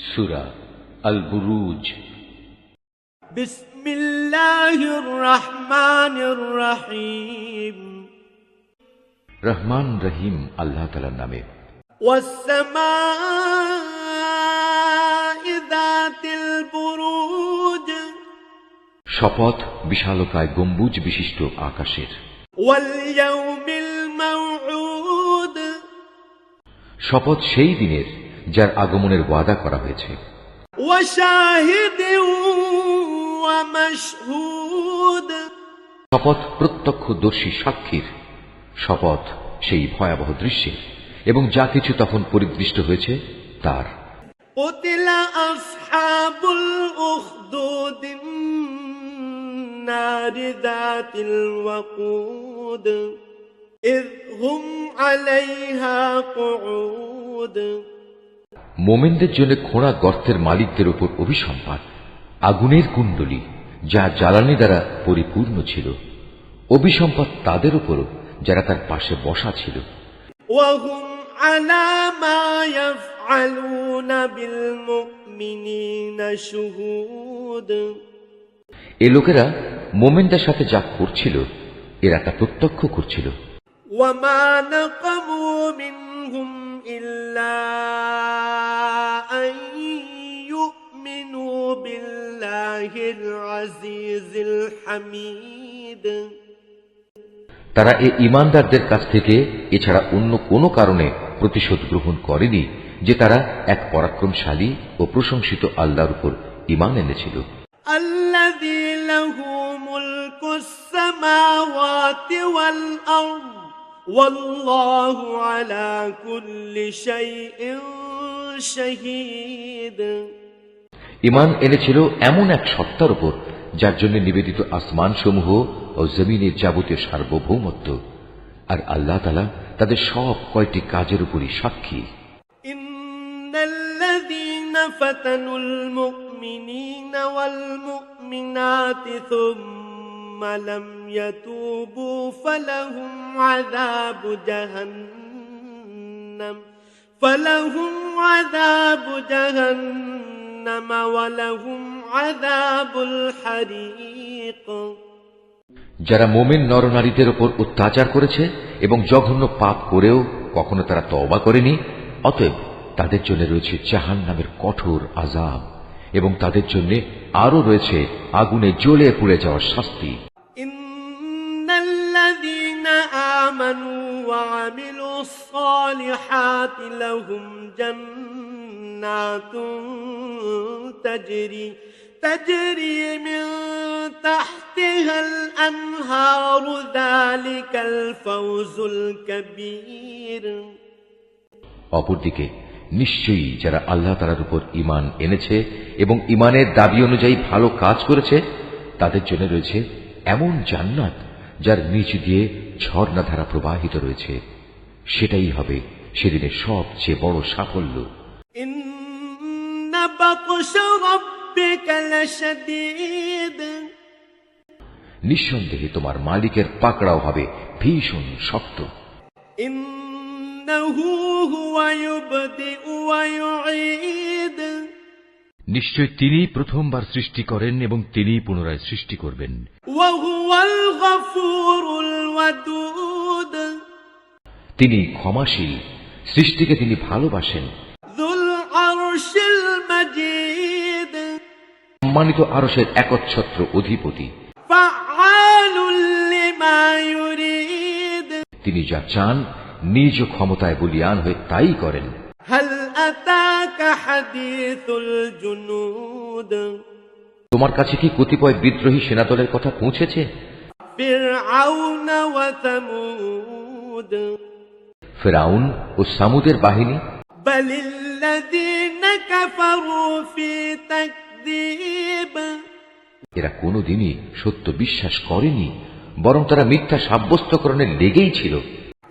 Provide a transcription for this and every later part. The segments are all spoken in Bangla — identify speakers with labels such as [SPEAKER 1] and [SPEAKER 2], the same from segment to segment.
[SPEAKER 1] সুরা আল বুরুজ রহমান রহিম আল্লাহ তাআলার নামে। শপথ বিশালকায় গম্বুজ বিশিষ্ট আকাশের। শপথ সেই দিনের যার আগমনের ওয়াদা করা হয়েছে
[SPEAKER 2] وشاهد ومشهود
[SPEAKER 1] শপথ প্রত্যক্ষদর্শী সাক্ষীর শপথ সেই ভয়াবহ দৃশ্যের এবং যা কিছু তখন পরিদৃষ্ট হয়েছে তার
[SPEAKER 2] قتل أصحاب الأخدود النار ذات الوقود إذ هم عليها قعود
[SPEAKER 1] মোমেনদের জন্য খোঁড়া গর্তের মালিকদের উপর অভিসম্পাদ আগুনের কুণ্ডলী যা জ্বালানি দ্বারা পরিপূর্ণ ছিল অভিসম্পাদ তাদের উপরও যারা তার পাশে বসা ছিল
[SPEAKER 2] وهم على ما يفعلون بالمؤمنين شهود
[SPEAKER 1] এ লোকেরা মোমেনদের সাথে যা করছিল এরা তা প্রত্যক্ষ করছিল
[SPEAKER 2] وما نقموا منهم إلا أن يؤمنوا بالله العزيز الحميد
[SPEAKER 1] তারা এ ইমানদারদের কাছ থেকে এছাড়া অন্য কোনো কারণে প্রতিশোধ গ্রহণ করেনি যে তারা এক পরাক্রমশালী ও প্রশংসিত আল্লাহর উপর ইমান এনেছিল
[SPEAKER 2] الذي له ملك السماوات والأرض والله على كل شيء شهيد
[SPEAKER 1] ইমান এনেছিল এমন এক সত্তার উপর যার জন্য নিবেদিত আসমান সমূহ ও জমিনের যাবতীয় সার্বভৌমত্ব আর আল্লাহ তালা তাদের সব কয়টি কাজের উপরই সাক্ষী
[SPEAKER 2] إن الذين فتنوا المؤمنين والمؤمنات ثم لم يتوبوا فلهم عذاب جهنم فلهم عذاب جهنم ولهم عذاب الحريق
[SPEAKER 1] যারা মোমেন নরনারীদের ওপর অত্যাচার করেছে এবং জঘন্য পাপ করেও কখনো তারা তওবা করেনি অতএব তাদের জন্য রয়েছে জাহান নামের কঠোর আজাব এবং তাদের জন্য আরও রয়েছে আগুনে জ্বলে পুড়ে যাওয়ার শাস্তি
[SPEAKER 2] آمنوا وعملوا الصالحات لهم جنات تجري تجري من تحتها الأنهار ذلك الفوز الكبير
[SPEAKER 1] অপরদিকে নিশ্চয়ই যারা আল্লাহ তালার উপর ইমান এনেছে এবং ইমানের দাবি অনুযায়ী ভালো কাজ করেছে তাদের জন্য রয়েছে এমন জান্নাত যার নিচ দিয়ে ঝর্ণাধারা প্রবাহিত রয়েছে। সেটাই হবে সেদিনের সবচেয়ে বড় সাফল্য। নিঃসন্দেহে তোমার মালিকের পাকড়াও হবে ভীষণ শক্ত।
[SPEAKER 2] ইন্নাহু হুয়া ইউবদি ওয়া ইউঈদ।
[SPEAKER 3] নিশ্চয় তিনি প্রথমবার সৃষ্টি করেন এবং তিনি পুনরায় সৃষ্টি করবেন।
[SPEAKER 1] তিনি ক্ষমাশীল, সৃষ্টিকে তিনি ভালোবাসেন। সম্মানিত আরসের একচ্ছত্র অধিপতি। তিনি যা চান, নিজ ক্ষমতায় বলিয়ান হয়ে তাই করেন।
[SPEAKER 2] হ্যালো
[SPEAKER 1] তোমার কাছে কি কতিপয় বিদ্রোহী সেনাদলের কথা পৌঁছেছে
[SPEAKER 2] فرعون وثمود
[SPEAKER 1] ফেরাউন ও সামুদের বাহিনী
[SPEAKER 2] بل الذين كفروا في تكذيب
[SPEAKER 1] এরা কোনোদিনই সত্য বিশ্বাস করেনি বরং তারা মিথ্যা সাব্যস্তকরণে লেগেই ছিল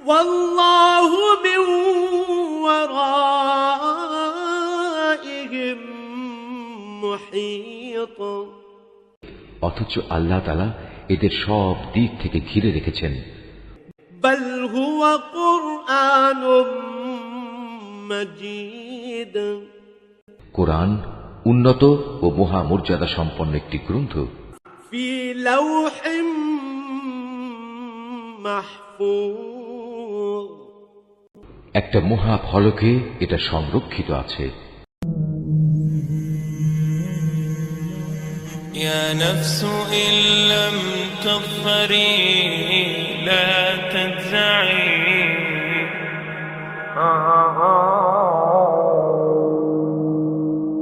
[SPEAKER 2] والله من ورائهم
[SPEAKER 1] অথচ আল্লাহ তালা এদের সব দিক থেকে ঘিরে রেখেছেন। কোরআন উন্নত ও মহামর্যাদা সম্পন্ন একটি গ্রন্থ। একটা মহা ফলকে এটা সংরক্ষিত আছে।
[SPEAKER 4] يا نفس إن لم تظفري لا تجزعي. آه، آه، آه.